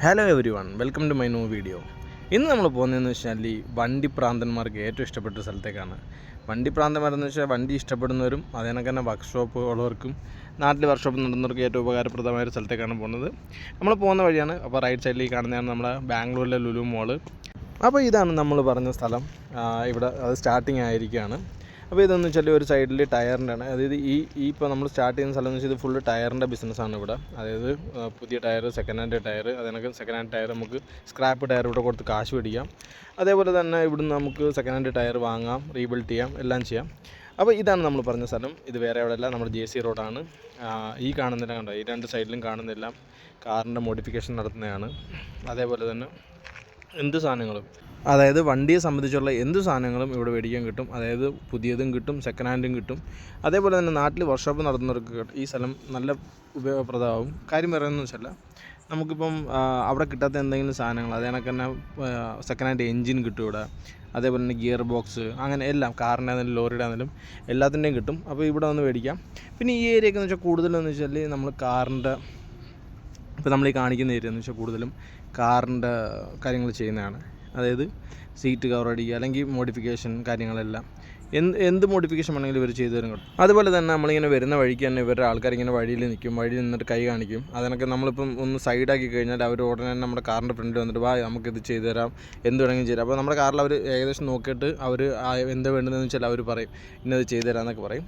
Hello everyone welcome to my new video ഇന്ന് നമ്മൾ പോകുന്നതെന്ന് വെച്ചാൽ ഈ വണ്ടി പ്രാന്തന്മാർക്ക് ഏറ്റവും ഇഷ്ടപ്പെട്ട സ്ഥലത്തേക്കാണ്. വണ്ടി പ്രാന്തന്മാരെന്ന് വെച്ചാൽ വണ്ടി ഇഷ്ടപ്പെടുന്നവരും അതിനൊക്കെ തന്നെ വർക്ക്ഷോപ്പ് ഉള്ളവർക്കും നാട്ടിൽ വർക്ക്ഷോപ്പ് നടന്നവർക്കും ഏറ്റവും ഉപകാരപ്രദമായ ഒരു സ്ഥലത്തേക്കാണ് പോകുന്നത്. നമ്മൾ പോകുന്ന വഴിയാണ് അപ്പോൾ റൈറ്റ് സൈഡിൽ കാണുന്നതാണ് നമ്മുടെ ബാംഗ്ലൂരിലെ ലുലു മോൾ അപ്പോൾ ഇതാണ് നമ്മൾ പറഞ്ഞ സ്ഥലം. ഇവിടെ അത് സ്റ്റാർട്ടിങ് ആയിരിക്കുകയാണ്. അപ്പോൾ ഇതെന്ന് വെച്ചാൽ ഒരു സൈഡിൽ ടയറിന്റെ ആണ് അതായത് ഈ ഈ ഇപ്പോൾ നമ്മൾ സ്റ്റാർട്ട് ചെയ്യുന്ന സ്ഥലം എന്ന് വെച്ചാൽ ഇത് ഫുള്ള് ടയറിന്റെ ബിസിനസ്സാണ് ഇവിടെ. അതായത് പുതിയ ടയർ സെക്കൻഡ് ഹാൻഡ് ടയർ അതിനൊക്കെ സെക്കൻഡ് ഹാൻഡ് ടയർ നമുക്ക് സ്ക്രാപ്പ് ടയർ ഇവിടെ കൊടുത്ത് കാശ് മേടിക്കാം. അതേപോലെ തന്നെ ഇവിടുന്ന് നമുക്ക് സെക്കൻഡ് ഹാൻഡ് ടയർ വാങ്ങാം റീബിൽഡ് ചെയ്യാം എല്ലാം ചെയ്യാം. അപ്പോൾ ഇതാണ് നമ്മൾ പറഞ്ഞ സ്ഥലം. ഇത് വേറെ എവിടെയല്ല നമ്മുടെ ജെ സി റോഡാണ് ഈ കാണുന്നില്ല കണ്ടോ? ഈ രണ്ട് സൈഡിലും കാണുന്നില്ല കാറിന്റെ മോഡിഫിക്കേഷൻ നടത്തുന്നതാണ്. അതേപോലെ തന്നെ എന്ത് സാധനങ്ങളും? അതായത് വണ്ടിയെ സംബന്ധിച്ചുള്ള എന്ത് സാധനങ്ങളും ഇവിടെ മേടിക്കാൻ കിട്ടും. അതായത് പുതിയതും കിട്ടും സെക്കൻഡ് ഹാൻഡും കിട്ടും. അതേപോലെ തന്നെ നാട്ടിൽ വർക്ക്ഷോപ്പ് നടത്തുന്നവർക്ക് ഈ സ്ഥലം നല്ല ഉപയോഗപ്രദമാവും. കാര്യം പറയുന്നത് വെച്ചാൽ നമുക്കിപ്പം അവിടെ കിട്ടാത്ത എന്തെങ്കിലും സാധനങ്ങൾ അതിനൊക്കെ തന്നെ സെക്കൻഡ് ഹാൻഡ് എൻജിൻ കിട്ടും ഇവിടെ. അതേപോലെ തന്നെ ഗിയർ ബോക്സ് അങ്ങനെ എല്ലാം കാറിന്റെ ആണെങ്കിലും ലോറിയുടെ ആണെങ്കിലും എല്ലാത്തിന്റെയും കിട്ടും. അപ്പോൾ ഇവിടെ വന്ന് മേടിക്കാം. പിന്നെ ഈ ഏരിയയൊക്കെ എന്ന് വെച്ചാൽ കൂടുതലെന്ന് വെച്ചാൽ നമ്മൾ കാറിന്റെ ഇപ്പോൾ നമ്മൾ ഈ കാണിക്കുന്ന ഏരിയ എന്ന് വെച്ചാൽ കൂടുതലും കാറിന്റെ കാര്യങ്ങൾ ചെയ്യുന്നതാണ്. അതായത് സീറ്റ് കവർ അടിക്കുക അല്ലെങ്കിൽ മോഡിഫിക്കേഷൻ കാര്യങ്ങളെല്ലാം. എന്ത് എന്ത് മോഡിഫിക്കേഷൻ വേണമെങ്കിലും ഇവർ ചെയ്തു തരും അതുപോലെ തന്നെ നമ്മളിങ്ങനെ വരുന്ന വഴിക്ക് തന്നെ ഇവരുടെ ആൾക്കാർ ഇങ്ങനെ വഴിയിൽ നിൽക്കും വഴിയിൽ നിന്നിട്ട് കൈ കാണിക്കും. അതിനൊക്കെ നമ്മളിപ്പം ഒന്ന് സൈഡാക്കി കഴിഞ്ഞാൽ അവർ ഉടനെ തന്നെ നമ്മുടെ കാറിന്റെ ഫ്രണ്ടിൽ വന്നിട്ട് വാ നമുക്കിത് ചെയ്തു തരാം എന്ത് വേണമെങ്കിലും ചെയ്തു അപ്പോൾ നമ്മുടെ കാറിൽ അവർ ഏകദേശം നോക്കിയിട്ട് അവർ എന്താ വേണ്ടതെന്ന് വെച്ചാൽ അവർ പറയും ഇന്നത് ചെയ്തു തരാം എന്നൊക്കെ പറയും.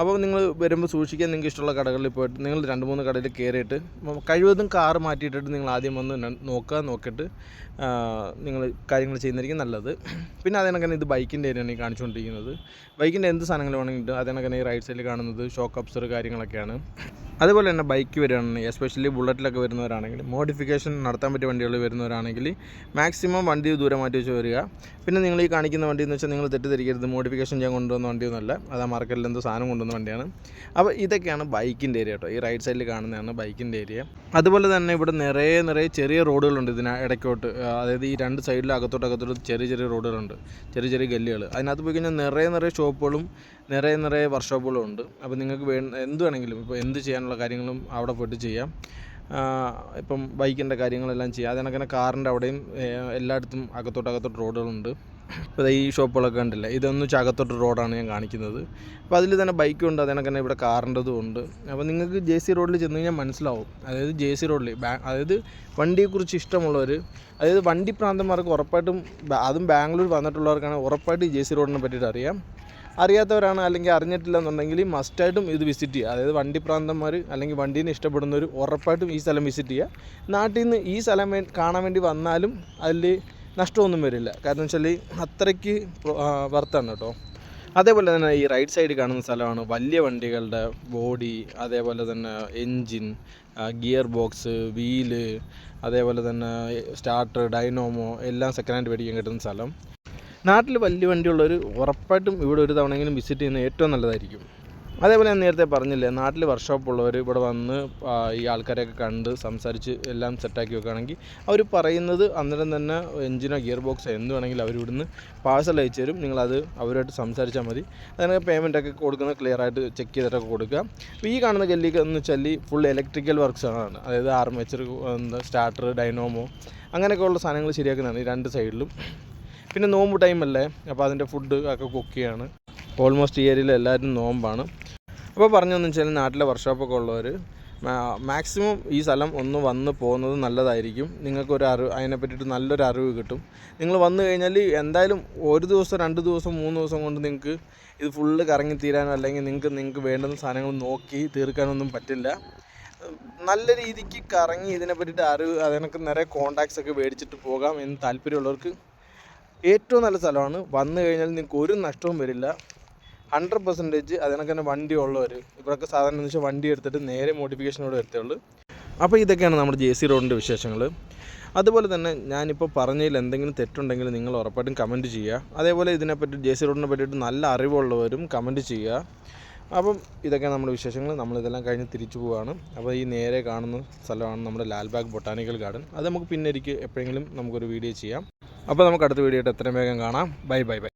അപ്പോൾ നിങ്ങൾ വരുമ്പോൾ സൂക്ഷിക്കാൻ നിങ്ങൾക്ക് ഇഷ്ടമുള്ള കടകളിൽ പോയിട്ട് നിങ്ങൾ രണ്ട് മൂന്ന് കടയിൽ കയറിയിട്ട് കഴിവതും കാറ് മാറ്റിയിട്ടിട്ട് നിങ്ങൾ ആദ്യം വന്ന് നോക്കുക നോക്കിയിട്ട് നിങ്ങൾ കാര്യങ്ങൾ ചെയ്യുന്നതായിരിക്കും നല്ലത്. പിന്നെ അതിനൊക്കെ ഇത് ബൈക്കിന്റെ ഏരിയയാണ് കാണിച്ചുകൊണ്ടിരിക്കുന്നത്. ബൈക്കിന്റെ എന്ത് സാധനങ്ങൾ വേണമെങ്കിലും അതിനൊക്കെ ഈ റൈറ്റ് സൈഡിൽ കാണുന്നത് ഷോക്ക് അപ്സർ കാര്യങ്ങളൊക്കെയാണ്. അതുപോലെ തന്നെ ബൈക്ക് വരികയാണെങ്കിൽ എസ്പെഷ്യലി ബുള്ളറ്റിലൊക്കെ വരുന്നവരാണെങ്കിൽ മോഡിഫിക്കേഷൻ നടത്താൻ പറ്റിയ വണ്ടികൾ വരുന്നവരാണെങ്കിൽ മാക്സിമം വണ്ടി ദൂരം മാറ്റി വെച്ച് വരിക. പിന്നെ നിങ്ങൾ ഈ കാണിക്കുന്ന വണ്ടി എന്ന് വെച്ചാൽ നിങ്ങൾ തെറ്റിദ്ധരിക്കരുത്. മോഡിഫിക്കേഷൻ ചെയ്യാൻ കൊണ്ടുവന്ന വണ്ടിയൊന്നുമല്ല. അത് ആ മാർക്കറ്റിൽ എന്തോ സാധനം കൊണ്ടുവന്ന വണ്ടിയാണ്. അപ്പോൾ ഇതൊക്കെയാണ് ബൈക്കിന്റെ ഏരിയ കേട്ടോ. ഈ റൈറ്റ് സൈഡിൽ കാണുന്നതാണ് ബൈക്കിന്റെ ഏരിയ അതുപോലെ തന്നെ ഇവിടെ നിറയെ നിറയെ ചെറിയ റോഡുകളുണ്ട് ഇതിന് ഇടയ്ക്കോട്ട്. അതായത് ഈ രണ്ട് സൈഡിലും അകത്തോട്ട് അകത്തോട്ട് ചെറിയ ചെറിയ റോഡുകളുണ്ട്. ചെറിയ ചെറിയ ഗല്ലികൾ. അതിനകത്ത് പോയി കഴിഞ്ഞാൽ നിറയെ നിറയെ നിറയെ ഷോപ്പുകളും നിറയെ നിറയെ വർക്ക്ഷോപ്പുകളും ഉണ്ട്. അപ്പോൾ നിങ്ങൾക്ക് വേ എന്ത് വേണമെങ്കിലും ഇപ്പോൾ എന്ത് ചെയ്യാനുള്ള കാര്യങ്ങളും അവിടെ പോയിട്ട് ചെയ്യാം. ഇപ്പം ബൈക്കിന്റെ കാര്യങ്ങളെല്ലാം ചെയ്യാം. അതിനൊക്കെ കാറിന്റെ അവിടെയും എല്ലായിടത്തും അകത്തോട്ട് അകത്തോട്ട് റോഡുകളുണ്ട്. ഇപ്പോൾ ഈ ഷോപ്പുകളൊക്കെ ഉണ്ടല്ലേ ഇതൊന്നും വെച്ചാൽ അകത്തോട്ട് റോഡാണ് ഞാൻ കാണിക്കുന്നത്. അപ്പോൾ അതിൽ തന്നെ ബൈക്കും ഉണ്ട് അതിനൊക്കെ തന്നെ ഇവിടെ കാറിന്റെതും ഉണ്ട്. അപ്പോൾ നിങ്ങൾക്ക് ജെ സി റോഡിൽ ചെന്ന് കഴിഞ്ഞാൽ മനസ്സിലാവും. അതായത് ജെ സി റോഡിൽ അതായത് വണ്ടിയെക്കുറിച്ച് ഇഷ്ടമുള്ളവർ അതായത് വണ്ടി പ്രാന്തന്മാർക്ക് ഉറപ്പായിട്ടും അതും ബാംഗ്ലൂർ വന്നിട്ടുള്ളവർക്കാണ് ഉറപ്പായിട്ട് ജെ സി റോഡിനെ പറ്റിയിട്ട് അറിയാം. അറിയാത്തവരാണ് അല്ലെങ്കിൽ അറിഞ്ഞിട്ടില്ല എന്നുണ്ടെങ്കിൽ മസ്റ്റായിട്ടും ഇത് വിസിറ്റ് ചെയ്യുക. അതായത് വണ്ടി പ്രാന്തന്മാർ അല്ലെങ്കിൽ വണ്ടീനെ ഇഷ്ടപ്പെടുന്നവർ ഉറപ്പായിട്ടും ഈ സ്ഥലം വിസിറ്റ് ചെയ്യുക. നാട്ടിൽ നിന്ന് ഈ സ്ഥലം കാണാൻ വേണ്ടി വന്നാലും അതിൽ നഷ്ടമൊന്നും വരില്ല. കാരണം വെച്ചാൽ അത്രയ്ക്ക് വർത്താണ് കേട്ടോ അതേപോലെ തന്നെ ഈ റൈറ്റ് സൈഡിൽ കാണുന്ന സ്ഥലമാണ് വലിയ വണ്ടികളുടെ ബോഡി അതേപോലെ തന്നെ എൻജിൻ ഗിയർ ബോക്സ് വീൽ അതേപോലെ തന്നെ സ്റ്റാർട്ടർ ഡൈനോമോ എല്ലാം സെക്കൻഡ് ഹാൻഡ് മേടിക്കാൻ കിട്ടുന്ന സ്ഥലം. നാട്ടിൽ വലിയ വണ്ടിയുള്ളവർ ഉറപ്പായിട്ടും ഇവിടെ ഒരു തവണയെങ്കിലും വിസിറ്റ് ചെയ്യുന്നത് ഏറ്റവും നല്ലതായിരിക്കും. അതേപോലെ ഞാൻ നേരത്തെ പറഞ്ഞില്ലേ നാട്ടിൽ വർക്ക്ഷോപ്പ് ഉള്ളവർ ഇവിടെ വന്ന് ഈ ആൾക്കാരെയൊക്കെ കണ്ട് സംസാരിച്ച് എല്ലാം സെറ്റാക്കി വെക്കുകയാണെങ്കിൽ അവർ പറയുന്നത് അന്നേരം തന്നെ എഞ്ചിനോ ഗിയർ ബോക്സോ എന്ത് വേണമെങ്കിലും അവർ ഇവിടുന്ന് പാഴ്സൽ അയച്ചു തരും. നിങ്ങളത് അവരുമായിട്ട് സംസാരിച്ചാൽ മതി. അതിനൊക്കെ പേയ്മെന്റ് ഒക്കെ കൊടുക്കുന്നത് ക്ലിയർ ആയിട്ട് ചെക്ക് ചെയ്തിട്ടൊക്കെ കൊടുക്കുക. അപ്പോൾ ഈ കാണുന്ന ഗല്ലിക്ക് എന്ന് വെച്ചാൽ ഫുൾ ഇലക്ട്രിക്കൽ വർക്ക്സ് ആണ്. അതായത് ആർമേച്ചർ എന്താ സ്റ്റാർട്ടർ ഡൈനോമോ അങ്ങനെയൊക്കെയുള്ള സാധനങ്ങൾ ശരിയാക്കുന്നതാണ് ഈ രണ്ട് സൈഡിലും പിന്നെ നോമ്പ് ടൈമല്ലേ അപ്പോൾ അതിന്റെ ഫുഡ് ഒക്കെ കുക്ക് ചെയ്യാണ്. ഓൾമോസ്റ്റ് ഈ ഏരിയയിൽ എല്ലാവരും നോമ്പാണ്. അപ്പോൾ പറഞ്ഞതെന്ന് വെച്ചാൽ നാട്ടിലെ വർക്ക്ഷോപ്പൊക്കെ ഉള്ളവർ മാക്സിമം ഈ സ്ഥലം ഒന്ന് വന്ന് പോകുന്നത് നല്ലതായിരിക്കും. നിങ്ങൾക്കൊരു അറിവ് അതിനെ പറ്റിയിട്ട് നല്ലൊരു അറിവ് കിട്ടും. നിങ്ങൾ വന്നു കഴിഞ്ഞാൽ എന്തായാലും ഒരു ദിവസം രണ്ട് ദിവസം മൂന്ന് ദിവസം കൊണ്ട് നിങ്ങൾക്ക് ഇത് ഫുള്ള് കറങ്ങി തീരാനോ അല്ലെങ്കിൽ നിങ്ങൾക്ക് നിങ്ങൾക്ക് വേണ്ടുന്ന സാധനങ്ങൾ നോക്കി തീർക്കാനൊന്നും പറ്റില്ല. നല്ല രീതിക്ക് കറങ്ങി ഇതിനെ പറ്റിയിട്ട് അറിവ് അതിനൊക്കെ നിറയെ കോണ്ടാക്ട്സ് ഒക്കെ മേടിച്ചിട്ട് പോകാം എന്ന് താല്പര്യമുള്ളവർക്ക് ഏറ്റവും നല്ല സ്ഥലമാണ്. വന്നു കഴിഞ്ഞാൽ നിങ്ങൾക്ക് ഒരു നഷ്ടവും വരില്ല. ഹൺഡ്രഡ് പെർസെന്റേജ് അതിനൊക്കെ തന്നെ വണ്ടി ഉള്ളവർ ഇവരൊക്കെ സാധാരണ എന്ന് വെച്ചാൽ വണ്ടി എടുത്തിട്ട് നേരെ മോഡിഫിക്കേഷനോട് വരുത്തുള്ളൂ. അപ്പോൾ ഇതൊക്കെയാണ് നമ്മുടെ ജെ സി റോഡിന്റെ വിശേഷങ്ങൾ അതുപോലെ തന്നെ ഞാനിപ്പോൾ പറഞ്ഞതിൽ എന്തെങ്കിലും തെറ്റുണ്ടെങ്കിൽ നിങ്ങൾ ഉറപ്പായിട്ടും കമന്റ് ചെയ്യുക. അതേപോലെ ഇതിനെപ്പറ്റി ജെ സി റോഡിനെ പറ്റിയിട്ട് നല്ല അറിവുള്ളവരും കമന്റ് ചെയ്യുക. അപ്പം ഇതൊക്കെയാണ് നമ്മുടെ വിശേഷങ്ങൾ നമ്മളിതെല്ലാം കഴിഞ്ഞ് തിരിച്ചു പോവുകയാണ് അപ്പോൾ ഈ നേരെ കാണുന്ന സ്ഥലമാണ് നമ്മുടെ ലാൽബാഗ് ബൊട്ടാനിക്കൽ ഗാർഡൻ. അത് നമുക്ക് പിന്നെ ഒരിക്കൽ എപ്പോഴെങ്കിലും നമുക്കൊരു വീഡിയോ ചെയ്യാം. അപ്പോൾ നമുക്ക് അടുത്ത വീഡിയോ ആയിട്ട് എത്രയും വേഗം കാണാം. Bye bye bye.